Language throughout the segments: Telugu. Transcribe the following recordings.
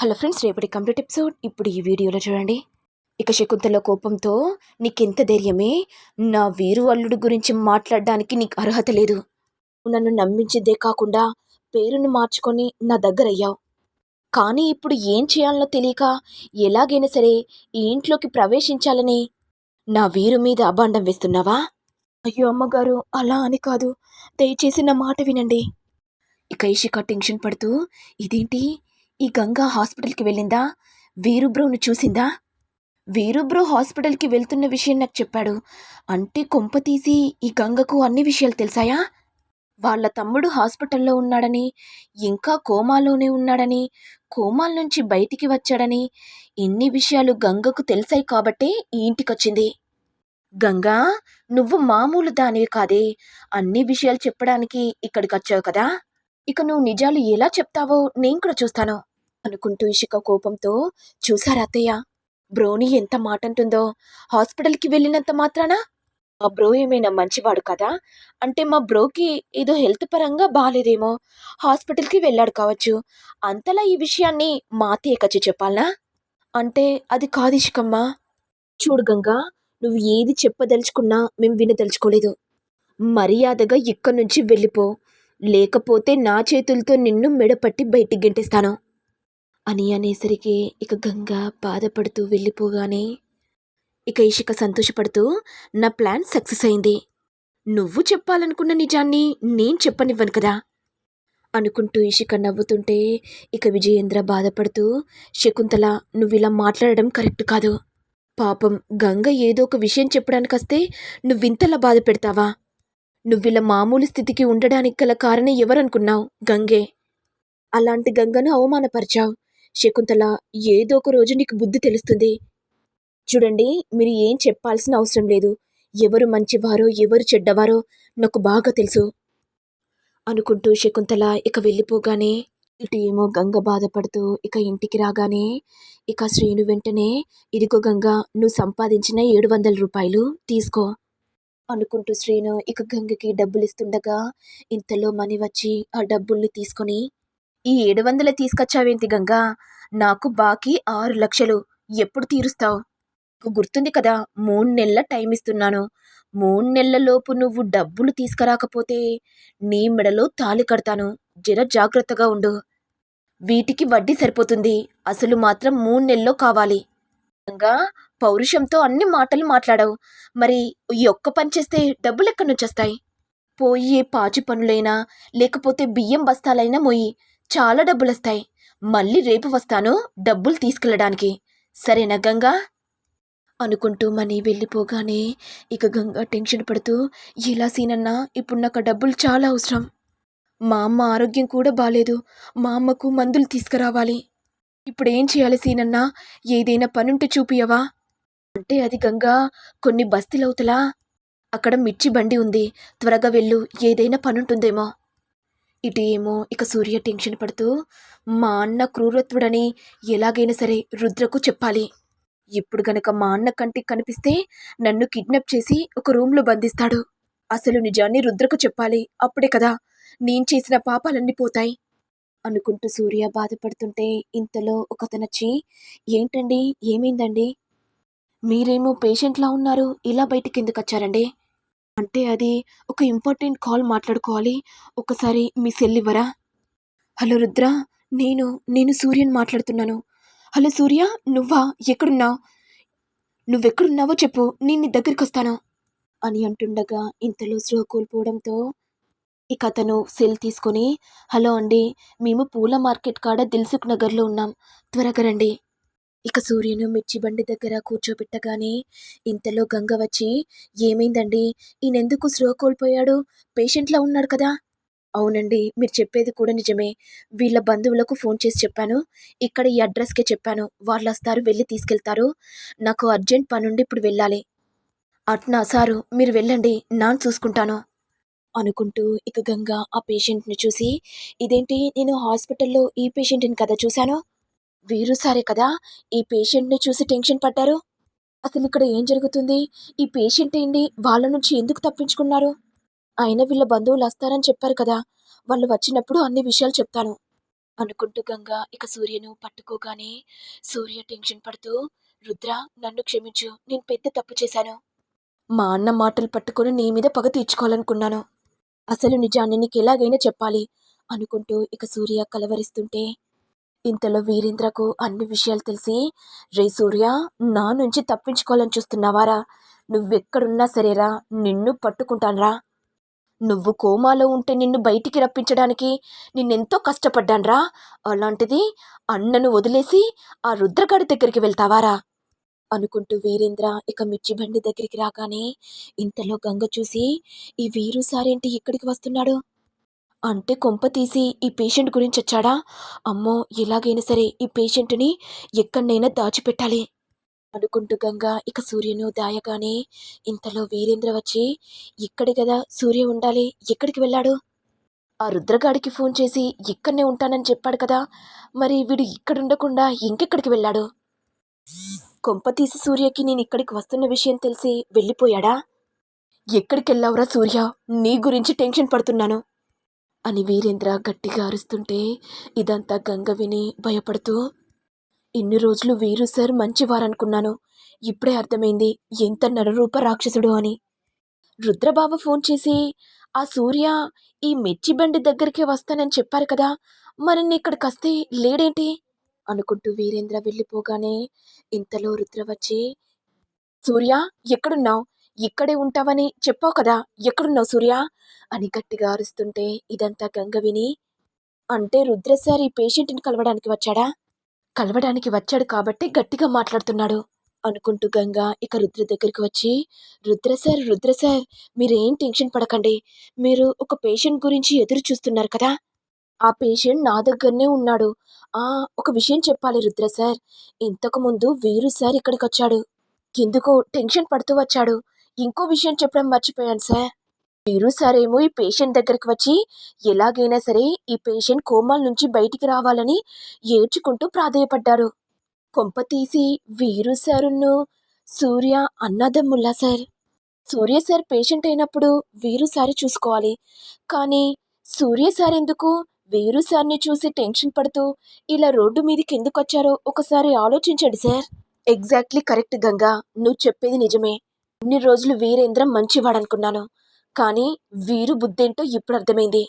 హలో ఫ్రెండ్స్ రేపటి కంప్లీట్ ఎపిసోడ్. ఇప్పుడు ఈ వీడియోలో చూడండి. ఇక శకుంతల కోపంతో నీకెంత ధైర్యమే? నా వీరు అల్లుడు గురించి మాట్లాడడానికి నీకు అర్హత లేదు. నన్ను నమ్మించిందే కాకుండా పేరును మార్చుకొని నా దగ్గర అయ్యావు కానీ ఇప్పుడు ఏం చేయాలనో తెలియక ఎలాగైనా సరే ఈ ఇంట్లోకి ప్రవేశించాలని నా వీరు మీద అభాండం వేస్తున్నావా? అయ్యో అమ్మగారు అలా అని కాదు. దయచేసి నా మాట వినండి. ఇక ఇషిక టెన్షన్ పడుతూ ఇదేంటి? ఈ గంగా హాస్పిటల్కి వెళ్ళిందా? వీరుబ్రోను చూసిందా? వీరుబ్రో హాస్పిటల్కి వెళ్తున్న విషయం నాకు చెప్పాడు. అంటే కొంప తీసి ఈ గంగకు అన్ని విషయాలు తెలుసాయా? వాళ్ళ తమ్ముడు హాస్పిటల్లో ఉన్నాడని ఇంకా కోమాలోనే ఉన్నాడని కోమాల నుంచి బయటికి వచ్చాడని ఇన్ని విషయాలు గంగకు తెలిసాయి కాబట్టే ఈ ఇంటికొచ్చింది. గంగా నువ్వు మామూలు దానివి కాదే. అన్ని విషయాలు చెప్పడానికి ఇక్కడికి వచ్చావు కదా. ఇక నువ్వు నిజాలు ఎలా చెప్తావో నేను కూడా చూస్తాను. అనుకుంటూ ఇషిక కోపంతో చూసారా అత్తయ్య బ్రోని ఎంత మాట అంటుందో హాస్పిటల్కి వెళ్ళినంత మాత్రాన? మా బ్రో ఏమైనా మంచివాడు కదా. అంటే మా బ్రోకి ఏదో హెల్త్ పరంగా బాగాలేదేమో హాస్పిటల్కి వెళ్ళాడు కావచ్చు. అంతలా ఈ విషయాన్ని మా కచ్చి చెప్పాలనా? అంటే అది కాదు ఇషికమ్మ. చూడు గంగా నువ్వు ఏది చెప్పదలుచుకున్నా మేము వినదలుచుకోలేదు. మర్యాదగా ఇక్కడి నుంచి వెళ్ళిపో. లేకపోతే నా చేతులతో నిన్ను మెడపట్టి బయటికి గెంటేస్తాను. అని అనేసరికి ఇక గంగ బాధపడుతూ వెళ్ళిపోగానే ఇక ఇషిక సంతోషపడుతూ నా ప్లాన్ సక్సెస్ అయింది. నువ్వు చెప్పాలనుకున్న నిజాన్ని నేను చెప్పనివ్వను కదా? అనుకుంటూ ఇషిక నవ్వుతుంటే ఇక విజయేంద్ర బాధపడుతూ శకుంతల నువ్వు ఇలా మాట్లాడడం కరెక్ట్ కాదు. పాపం గంగ ఏదో ఒక విషయం చెప్పడానికి వస్తే నువ్వింతలా బాధ పెడతావా? నువ్విలా మామూలు స్థితికి ఉండడానికి గల కారణం ఎవరనుకున్నావు? గంగే. అలాంటి గంగను అవమానపరిచావు. శకుంతల ఏదో ఒక రోజు నీకు బుద్ధి తెలుస్తుంది. చూడండి మీరు ఏం చెప్పాల్సిన అవసరం లేదు. ఎవరు మంచివారో ఎవరు చెడ్డవారో నాకు బాగా తెలుసు. అనుకుంటూ శకుంతల ఇక వెళ్ళిపోగానే ఇటు ఏమో గంగ బాధపడుతూ ఇక ఇంటికి రాగానే ఇక శ్రీను వెంటనే ఇదిగో గంగ నువ్వు సంపాదించిన ఏడు వందల రూపాయలు తీసుకో. అనుకుంటూ శ్రీను ఇక గంగకి డబ్బులు ఇస్తుండగా ఇంతలో మనీ వచ్చి ఆ డబ్బుల్ని తీసుకొని ఈ ఏడు వందలు తీసుకొచ్చావేంటి గంగా? నాకు బాకీ ఆరు లక్షలు. ఎప్పుడు తీరుస్తావు? నీకు గుర్తుంది కదా మూడు నెలల టైం ఇస్తున్నాను. మూడు నెలలలోపు నువ్వు డబ్బులు తీసుకురాకపోతే నీ మెడలో తాళి కడతాను. జర జాగ్రత్తగా ఉండు. వీటికి వడ్డీ సరిపోతుంది. అసలు మాత్రం మూడు నెలల్లో కావాలి. గంగా పౌరుషంతో అన్ని మాటలు మాట్లాడావు. మరి ఈ ఒక్క పని చేస్తే డబ్బులు ఎక్కడి నుంచి వస్తాయి? పోయి పాచి పనులైనా లేకపోతే బియ్యం బస్తాలైనా మొయ్యి. చాలా డబ్బులు వస్తాయి మళ్ళీ రేపు వస్తాను డబ్బులు తీసుకెళ్ళడానికి. సరేనా గంగా? అనుకుంటూ మనీ వెళ్ళిపోగానే ఇక గంగా టెన్షన్ పడుతూ ఎలా సీనన్నా ఇప్పుడు నాకు డబ్బులు చాలా అవసరం. మా అమ్మ ఆరోగ్యం కూడా బాగాలేదు మా అమ్మకు మందులు తీసుకురావాలి. ఇప్పుడు ఏం చేయాలి సీనన్నా? ఏదైనా పనుంటే చూపియవా అంటే అది గంగా కొన్ని బస్తీలవుతలా. అక్కడ మిర్చి బండి ఉంది. త్వరగా వెళ్ళు. ఏదైనా పనుంటుందేమో. ఇటు ఏమో ఇక సూర్య టెన్షన్ పడుతూ మా అన్న క్రూరత్వుడని ఎలాగైనా సరే రుద్రకు చెప్పాలి. ఇప్పుడు గనక మా అన్న కంటికి కనిపిస్తే నన్ను కిడ్నాప్ చేసి ఒక రూమ్లో బంధిస్తాడు. అసలు నిజాన్ని రుద్రకు చెప్పాలి. అప్పుడే కదా నేను చేసిన పాపాలన్నీ పోతాయి. అనుకుంటూ సూర్య బాధపడుతుంటే ఇంతలో ఒకతనొచ్చి ఏంటండి? ఏమైందండి? మీరేమో పేషెంట్లా ఉన్నారు. ఇలా బయటికి ఎందుకు వచ్చారండి? అంటే అది ఒక ఇంపార్టెంట్ కాల్ మాట్లాడుకోవాలి. ఒకసారి మీ సెల్ ఇవ్వరా? హలో రుద్ర నేను నేను సూర్యని మాట్లాడుతున్నాను. హలో సూర్య నువ్వా? ఎక్కడున్నావు? నువ్వెక్కడున్నావో చెప్పు నేను నీ దగ్గరికి వస్తాను అని అంటుండగా ఇంతలో స్లో కోల్పోవడంతో ఇక అతను సెల్ తీసుకొని హలో అండి మేము పూల మార్కెట్ కాడ దిల్సుఖ్ నగర్లో ఉన్నాం. త్వరగా రండి. ఇక సూర్యును మిర్చి బండి దగ్గర కూర్చోబెట్టగానే ఇంతలో గంగ వచ్చి ఏమైందండి? ఈయనెందుకు స్లో కోల్పోయాడు? పేషెంట్లా ఉన్నాడు కదా? అవునండి మీరు చెప్పేది కూడా నిజమే. వీళ్ళ బంధువులకు ఫోన్ చేసి చెప్పాను. ఇక్కడ ఈ అడ్రస్కే చెప్పాను. వాళ్ళు వస్తారు వెళ్ళి తీసుకెళ్తారు. నాకు అర్జెంట్ పనుండి ఇప్పుడు వెళ్ళాలి. అట్నా సారు మీరు వెళ్ళండి. నాన్ చూసుకుంటాను. అనుకుంటూ ఇక గంగ ఆ పేషెంట్ని చూసి ఇదేంటి? నేను హాస్పిటల్లో ఈ పేషెంట్ని కదా చూశాను? వీరు సారే కదా? ఈ పేషెంట్ని చూసి టెన్షన్ పడ్డారు? అసలు ఇక్కడ ఏం జరుగుతుంది? ఈ పేషెంట్ ఏంటి? వాళ్ళ నుంచి ఎందుకు తప్పించుకున్నారు? అయినా వీళ్ళ బంధువులు వస్తారని చెప్పారు కదా? వాళ్ళు వచ్చినప్పుడు అన్ని విషయాలు చెప్తాను. అనుకుంటూ గంగ ఇక సూర్యను పట్టుకోగానే సూర్య టెన్షన్ పడుతూ రుద్ర నన్ను క్షమించు నేను పెద్ద తప్పు చేశాను. మా అన్న మాటలు పట్టుకొని నీ మీద పగ తీర్చుకోవాలనుకున్నాను. అసలు నిజాన్ని నీకు ఎలాగైనా చెప్పాలి అనుకుంటూ ఇక సూర్య కలవరిస్తుంటే ఇంతలో వీరేంద్రకు అన్ని విషయాలు తెలిసి రే సూర్య నా నుంచి తప్పించుకోవాలని చూస్తున్నావారా? నువ్వెక్కడున్నా సరేరా నిన్ను పట్టుకుంటాన్రా. నువ్వు కోమాలో ఉంటే నిన్ను బయటికి రప్పించడానికి నిన్నెంతో కష్టపడ్డాన్రా. అలాంటిది అన్నను వదిలేసి ఆ రుద్రగాడి దగ్గరికి వెళ్తావారా? అనుకుంటూ వీరేంద్ర ఇక మిర్చి బండి దగ్గరికి రాగానే ఇంతలో గంగ చూసి ఈ వీరు సారేంటి ఇక్కడికి వస్తున్నాడు? అంటే కొంప తీసి ఈ పేషెంట్ గురించి వచ్చాడా? అమ్మో ఎలాగైనా సరే ఈ పేషెంట్ని ఎక్కడనైనా దాచిపెట్టాలి. అనుకుంటూ గంగ ఇక సూర్యును దాయగానే ఇంతలో వీరేంద్ర వచ్చి ఇక్కడే కదా సూర్య ఉండాలి ఎక్కడికి వెళ్ళాడు? ఆ రుద్రగాడికి ఫోన్ చేసి ఇక్కడనే ఉంటానని చెప్పాడు కదా మరి వీడు ఇక్కడ ఉండకుండా ఇంకెక్కడికి వెళ్ళాడు? కొంపతీసి సూర్యకి నేను ఇక్కడికి వస్తున్న విషయం తెలిసి వెళ్ళిపోయాడా? ఎక్కడికి వెళ్ళావురా సూర్య నీ గురించి టెన్షన్ పడుతున్నాను. అని వీరేంద్ర గట్టిగా అరుస్తుంటే ఇదంతా గంగ విని భయపడుతూ ఇన్ని రోజులు వీరు సార్ మంచివారనుకున్నాను. ఇప్పుడే అర్థమైంది ఎంత నరరూప రాక్షసుడు అని. రుద్రబాబు ఫోన్ చేసి ఆ సూర్య ఈ మిర్చి బండి దగ్గరికి వస్తానని చెప్పారు కదా మరి ఇక్కడికి వస్తే లేడేంటి? అనుకుంటూ వీరేంద్ర వెళ్ళిపోగానే ఇంతలో రుద్ర వచ్చి సూర్య ఎక్కడున్నావు? ఇక్కడే ఉంటావని చెప్పావు కదా ఎక్కడున్నావు సూర్య? అని గట్టిగా అరుస్తుంటే ఇదంతా గంగ విని అంటే రుద్ర సార్ ఈ పేషెంట్ని కలవడానికి వచ్చాడా? కలవడానికి వచ్చాడు కాబట్టి గట్టిగా మాట్లాడుతున్నాడు అనుకుంటూ గంగ ఇక రుద్ర దగ్గరికి వచ్చి రుద్ర సార్ రుద్ర సార్ మీరేం టెన్షన్ పడకండి మీరు ఒక పేషెంట్ గురించి ఎదురు చూస్తున్నారు కదా? ఆ పేషెంట్ నా దగ్గరనే ఉన్నాడు. ఆ ఒక విషయం చెప్పాలి రుద్ర సార్. ఇంతకుముందు వీరు సార్ ఇక్కడికి వచ్చాడు. ఎందుకో టెన్షన్ పడుతూ వచ్చాడు. ఇంకో విషయం చెప్పడం మర్చిపోయాను సార్. వీరు సరేమో ఈ పేషెంట్ దగ్గరికి వచ్చి ఎలాగైనా సరే ఈ పేషెంట్ కోమాల నుంచి బయటికి రావాలని ఏడ్చుకుంటూ ప్రాధేయపడ్డారు. కొంప తీసి వీరు సారును సూర్య అన్నదమ్ముల్లా సార్. సూర్య సార్ పేషెంట్ అయినప్పుడు వీరు సారి చూసుకోవాలి. కానీ సూర్య సార్ ఎందుకు వీరు సార్ని చూసి టెన్షన్ పడుతూ ఇలా రోడ్డు మీదకి ఎందుకు వచ్చారో ఒకసారి ఆలోచించండి సార్. ఎగ్జాక్ట్లీ కరెక్ట్ గంగా నువ్వు చెప్పేది నిజమే. ఇన్ని రోజులు వీరేంద్ర మంచివాడనుకున్నాను. కానీ వీరు బుద్ధేంటో ఇప్పుడు అర్థమైంది.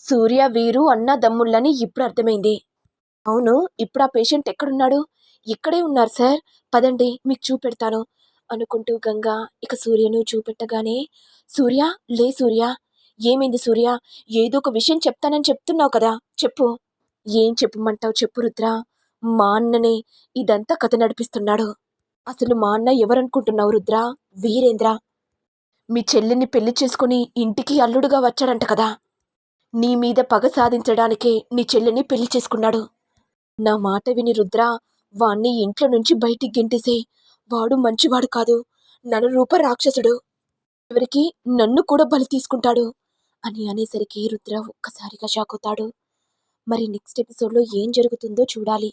సూర్య వీరు అన్న దమ్ముళ్ళని ఇప్పుడు అర్థమైంది. అవును ఇప్పుడు ఆ పేషెంట్ ఎక్కడున్నాడు? ఇక్కడే ఉన్నారు సార్. పదండి మీకు చూపెడతాను. అనుకుంటూ గంగా ఇక సూర్యను చూపెట్టగానే సూర్య లే సూర్య. ఏమైంది సూర్య? ఏదో ఒక విషయం చెప్తానని చెప్తున్నావు కదా. చెప్పు. ఏం చెప్పమంటావు చెప్పు రుద్ర. మా అన్ననే ఇదంతా కథ నడిపిస్తున్నాడు. అసలు మా అన్న ఎవరనుకుంటున్నావు రుద్ర? వీరేంద్ర? మీ చెల్లిని పెళ్ళి చేసుకుని ఇంటికి అల్లుడుగా వచ్చాడంట కదా. నీ మీద పగ సాధించడానికే నీ చెల్లిని పెళ్ళి చేసుకున్నాడు. నా మాట విని రుద్ర వాణ్ణి ఇంట్లో నుంచి బయటికి గెంటేసే. వాడు మంచివాడు కాదు. నలురూప రాక్షసుడు. చివరికి నన్ను కూడా బలి తీసుకుంటాడు. అని అనేసరికి రుద్ర ఒక్కసారిగా షాక్ అవుతాడు. మరి నెక్స్ట్ ఎపిసోడ్లో ఏం జరుగుతుందో చూడాలి.